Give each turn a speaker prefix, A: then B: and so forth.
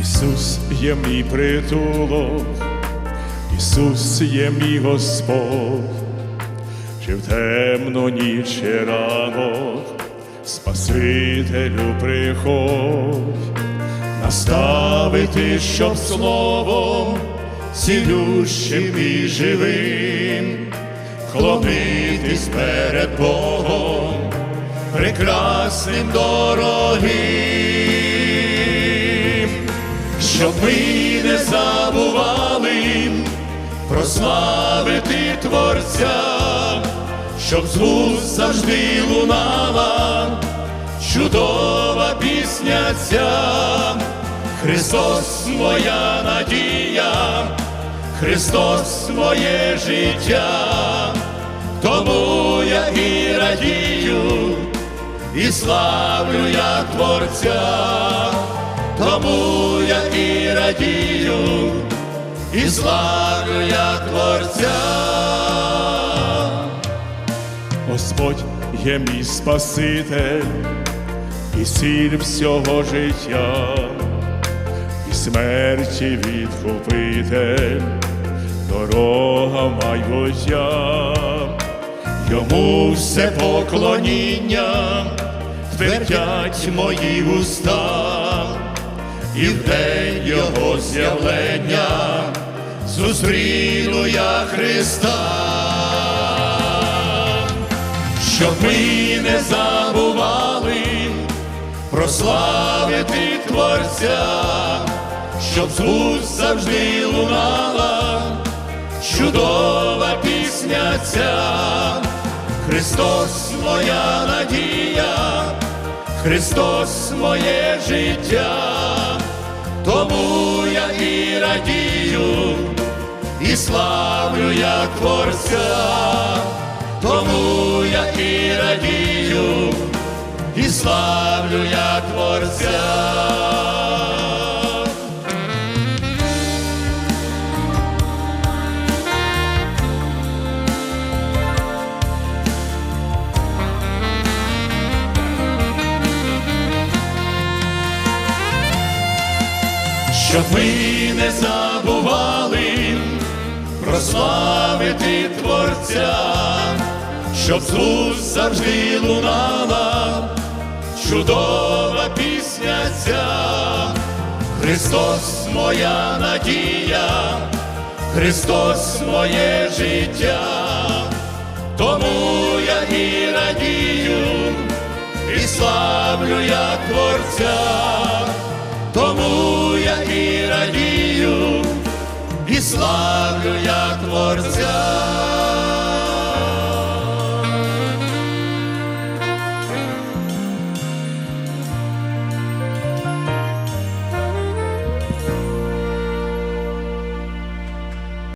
A: Ісус є мій притулок, Ісус є мій Господь, чи в темну ніч чи ранок, Спасителю приходь, наставити, щоб словом цілющим і живим, вклонитись перед Богом, прекрасним дорогим, щоб ми не забували прославити Творця, щоб з вуст завжди лунала чудова пісня ця, Христос моя надія, Христос моє життя, тому я і радію, і славлю я Творця, тому я і славлю я Творця. Господь є мій Спаситель і сіль всього життя, і смерті відкупитель, дорога майбуття, йому все поклоніння, твердять мої уста, і в день його з'явлення зустріну я Христа. Щоб ми не забували прославити Творця, щоб з завжди лунала чудова пісня ця, Христос моя надія, Христос моє життя, тому я і радію, і славлю я Творця тому я і радію, і славлю я Творця. Щоб ми не забували прославити Творця, щоб з уст завжди лунала чудова пісня ця, Христос моя надія, Христос моє життя, тому я і радію, і славлю я Творця, тому